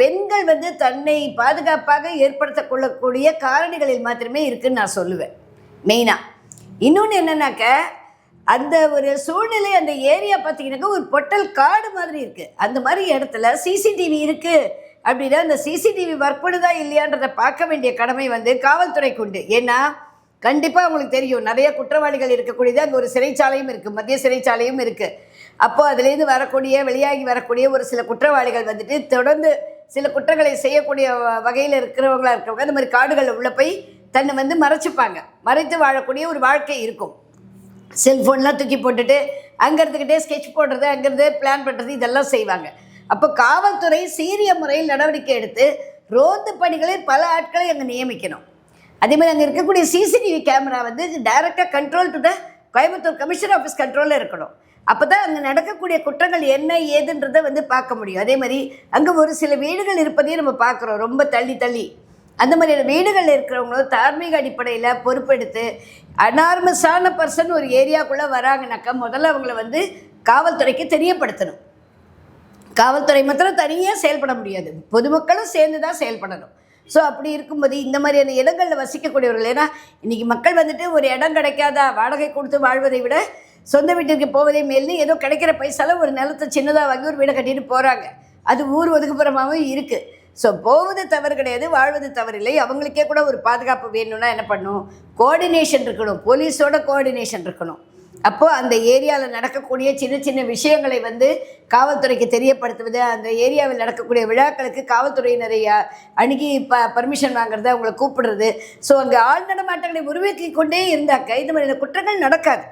பெண்கள் வந்து தன்னை பாதுகாப்பாக ஏற்படுத்த கொள்ளக்கூடிய காரணிகளில் மாத்திரமே இருக்குன்னு நான் சொல்லுவேன். மெயினாக இன்னொன்று என்னன்னாக்க அந்த ஒரு சூழ்நிலை அந்த ஏரியா பார்த்தீங்கன்னாக்கா ஒரு பொட்டல் காடு மாதிரி இருக்குது அந்த மாதிரி இடத்துல சிசிடிவி இருக்குது அப்படின்னா அந்த சிசிடிவி ஒர்க் பண்ணுதா இல்லையான்றதை பார்க்க வேண்டிய கடமை வந்து காவல்துறைக்கு உண்டு. ஏன்னா கண்டிப்பாக அவங்களுக்கு தெரியும் நிறைய குற்றவாளிகள் இருக்கக்கூடியது அங்கே ஒரு சிறைச்சாலையும் இருக்குது மத்திய சிறைச்சாலையும் இருக்குது அப்போது அதுலேருந்து வரக்கூடிய வெளியாகி வரக்கூடிய ஒரு சில குற்றவாளிகள் வந்துட்டு தொடர்ந்து சில குற்றங்களை செய்யக்கூடிய வகையில் இருக்கிறவங்களா இருக்கிறவங்க இந்த மாதிரி காடுகளில் உள்ள போய் தன்னை வந்து மறைச்சிப்பாங்க. மறைத்து வாழக்கூடிய ஒரு வாழ்க்கை இருக்கும். செல்ஃபோன்லாம் தூக்கி போட்டுட்டு அங்கே இருந்துக்கிட்டே ஸ்கெட்ச் போடுறது அங்கேருந்து பிளான் பண்ணுறது இதெல்லாம் செய்வாங்க. அப்போ காவல்துறை சீரிய முறையில் நடவடிக்கை எடுத்து ரோந்து பணிகளில் பல ஆட்களை அங்கே நியமிக்கணும். அதே மாதிரி அங்கே இருக்கக்கூடிய சிசிடிவி கேமரா வந்து டைரெக்டாக control to the Coimbatore commissioner office கண்ட்ரோலில் இருக்கணும். அப்போ தான் அங்கே நடக்கக்கூடிய குற்றங்கள் என்ன ஏதுன்றதை வந்து பார்க்க முடியும். அதே மாதிரி அங்கே ஒரு சில வீடுகள் இருப்பதையும் நம்ம பார்க்குறோம். ரொம்ப தள்ளி தள்ளி. அந்த மாதிரியான வீடுகளில் இருக்கிறவங்களும் தார்மீக அடிப்படையில் பொறுப்பெடுத்து அனார்மஸான பர்சன் ஒரு ஏரியாக்குள்ளே வராங்கனாக்கா முதல்ல அவங்கள வந்து காவல்துறைக்கு தெரியப்படுத்தணும். காவல்துறை மாத்திரம் தனியாக செயல்பட முடியாது. பொதுமக்களும் சேர்ந்து தான் செயல்படணும். ஸோ அப்படி இருக்கும்போது இந்த மாதிரியான இடங்களில் வசிக்கக்கூடியவர்கள் ஏன்னா இன்றைக்கி மக்கள் வந்துட்டு ஒரு இடம் கிடைக்காதா? வாடகை கொடுத்து வாழ்வதை விட சொந்த வீட்டிற்கு போவதே மேல்னு ஏதோ கிடைக்கிற பைசால ஒரு நிலத்தை சின்னதாக வாங்கி ஒரு வீடை கட்டிட்டு போகிறாங்க அது ஊர் ஒதுக்குப்புறமாகவும் இருக்குது ஸோ போவது தவறு கிடையாது வாழ்வது தவறில்லை. அவங்களுக்கே கூட ஒரு பாதுகாப்பு வேணும்னா என்ன பண்ணும்? கோஆர்டினேஷன் இருக்கணும். போலீஸோட கோஆர்டினேஷன் இருக்கணும். அப்போது அந்த ஏரியாவில் நடக்கக்கூடிய சின்ன சின்ன விஷயங்களை வந்து காவல்துறைக்கு தெரியப்படுத்துவது அந்த ஏரியாவில் நடக்கக்கூடிய விழாக்களுக்கு காவல்துறையினரை அணுகி ப பர்மிஷன் வாங்குறது அவங்கள கூப்பிடுறது. ஸோ அங்கே ஆள் நடமாட்டங்களை உருவாக்கி கொண்டே இருந்தாக்க இந்த மாதிரியான குற்றங்கள் நடக்காது.